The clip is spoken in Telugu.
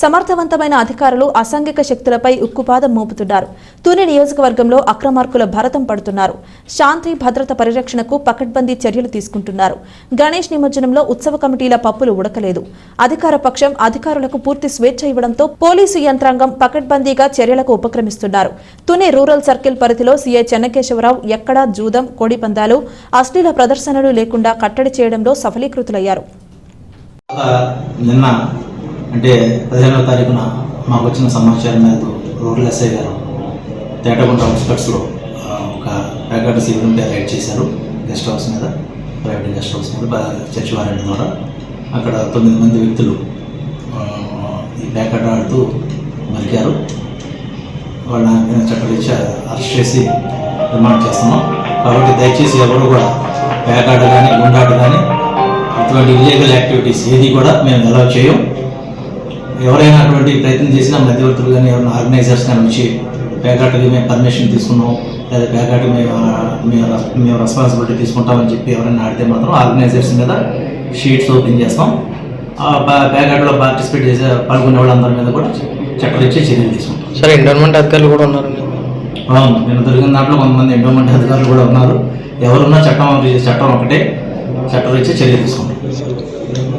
సమర్థవంతమైన అధికారులు అసాంఘిక శక్తులపై ఉక్కుపాదం మోపుతున్నారు. తుని నియోజకవర్గంలో అక్రమార్కుల భరతం పడుతున్నారు. శాంతి భద్రత పరిరక్షణకు పకడ్బందీ చర్యలు తీసుకుంటున్నారు. గణేష్ నిమజ్జనంలో ఉత్సవ కమిటీల పప్పులు ఉడకలేదు. అధికార పక్షం అధికారులకు పూర్తి స్వేచ్ఛ ఇవ్వడంతో పోలీసు యంత్రాంగం పకడ్బందీగా చర్యలకు ఉపక్రమిస్తున్నారు. తుని రూరల్ సర్కిల్ పరిధిలో సీఐ చెన్నకేశవరావు ఎక్కడా జూదం కోడిపందాలు అశ్లీల ప్రదర్శనలు లేకుండా కట్టడి చేయడంలో సఫలీకృతులయ్యారు. నిన్న అంటే పదిహేనవ తారీఖున మాకు వచ్చిన సమాచారం మేరకు రూరల్ ఎస్ఐ గారు తేటగుంట అవుట్స్కట్స్లో ఒక ప్యాకెట్ శిబిరం మీద రైడ్ చేశారు గెస్ట్ హౌస్ మీద ప్రైవేట్ గెస్ట్ హౌస్ మీద చర్చి వారెంట్ ద్వారా. అక్కడ తొమ్మిది మంది వ్యక్తులు ఈ ప్యాకెట్ ఆడుతూ మరికారు వాళ్ళ మీద చట్టరీత్యా అరెస్ట్ చేసి రిమాండ్ చేస్తున్నాం. కాబట్టి దయచేసి ఎవరు కూడా పేకాట కానీ గుండాట కానీ ఇటువంటి ఇల్లీగల్ యాక్టివిటీస్ ఏది కూడా మేము ఎలా చేయం. ఎవరైనా అటువంటి ప్రయత్నం చేసినా మధ్యవర్తులు కానీ ఎవరైనా ఆర్గనైజర్స్ కానీ వచ్చి పేకాటకి మేము పర్మిషన్ తీసుకున్నాం లేదా పేకాటకి మేము మేము మేము రెస్పాన్సిబిలిటీ తీసుకుంటామని చెప్పి ఎవరైనా ఆడితే మాత్రం ఆర్గనైజర్స్ మీద షీట్స్ ఓపెన్ చేస్తాం. ఆ పే- పేకాటలో పార్టిసిపేట్ చేసే పాల్గొనే వాళ్ళందరి మీద కూడా చట్టరీత్యా చర్యలు తీసుకుంటాం. సార్ ఎండోన్మెంట్ అధికారులు కూడా ఉన్నారు అవును నేను దొరికిన దాంట్లో కొంతమంది ఎండోమెంట్ అధికారులు కూడా ఉన్నారు. ఎవరున్నా చట్టం చట్టం ఒకటే చట్టరీత్యా చర్య తీసుకుంటాం.